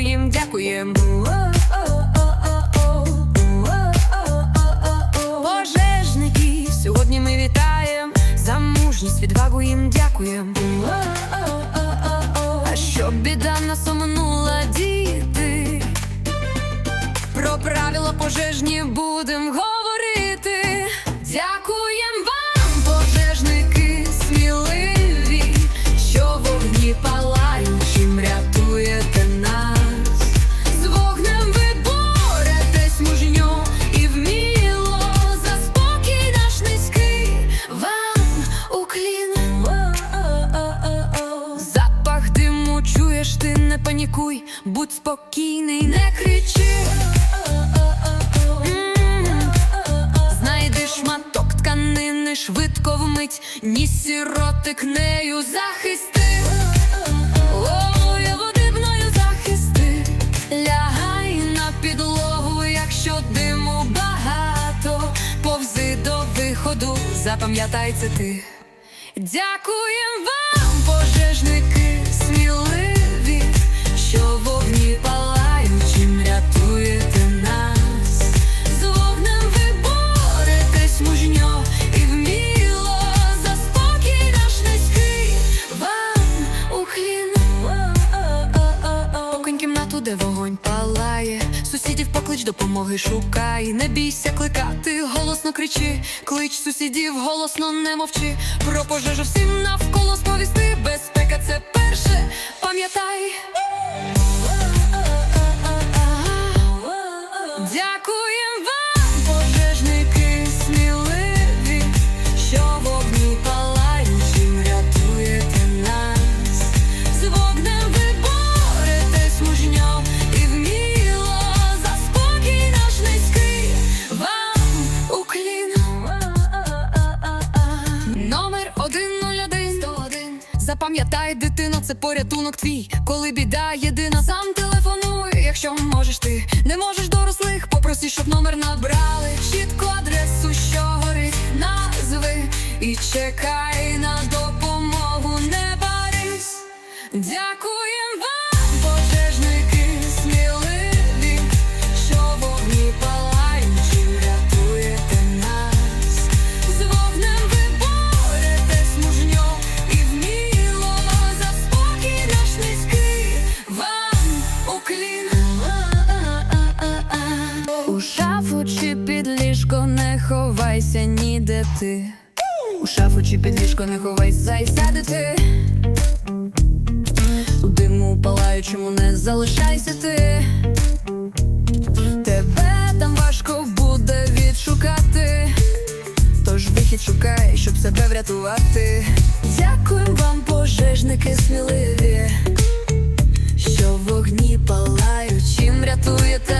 їм дякуєм. Пожежники, сьогодні ми вітаєм, за мужність відвагу їм дякуєм. А щоб біда нас оминула, діти, про правила пожежні будем говорити. Дякуєм не будь спокійний, не кричи. Знайди шматок тканини швидко вмить, ні сіротик нею захисти. Ой, водибною захисти, лягай на підлогу, якщо диму багато, повзи до виходу, запам'ятай це ти. Дякуєм вам, сусідів допомоги шукай, не бійся кликати, голосно кричи, клич сусідів, голосно не мовчи. Про пожежу всім навколо сповісти. Безпека це перше, пам'ятай. Дякуєм Номер 101 101 Запам'ятай, дитино, це порятунок твій. Коли біда єдина, сам телефонуй, якщо можеш ти не можеш дорослих, попроси, щоб номер набрали. Чітко адресу, що горить, назви і чекай на допомогу, не барись. Дякуєм ховайся ніде ти. У шафу чи під ліжко не ховайся і сядете. У диму палаючому не залишайся ти. Тебе там важко буде відшукати. Тож вихід шукай, щоб себе врятувати. Дякуємо вам, пожежники сміливі, що вогні палаючим рятуєте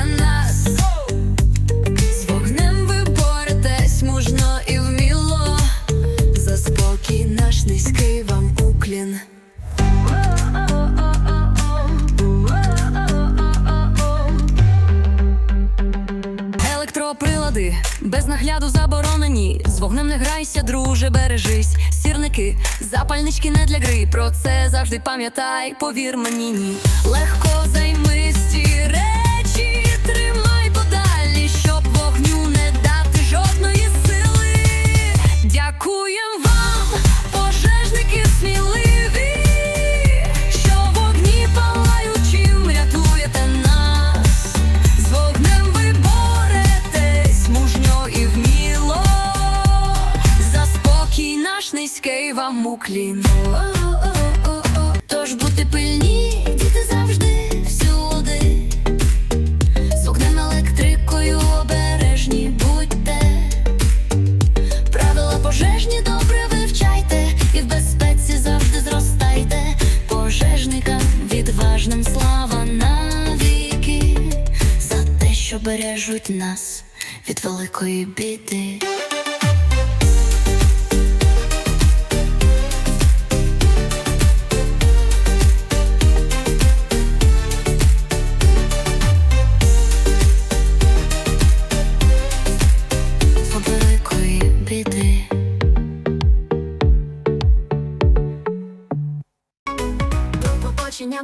Електроприлади без нагляду заборонені. З вогнем не грайся, друже, бережись. Сірники, запальнички не для гри. Про це завжди пам'ятай, повір мені ні. Вам уклін. Тож будьте пильні, діти завжди всюди. З вогнем електрикою обережні будьте. Правила пожежні добре вивчайте і в безпеці завжди зростайте. Пожежникам відважним слава навіки за те, що бережуть нас від великої біди.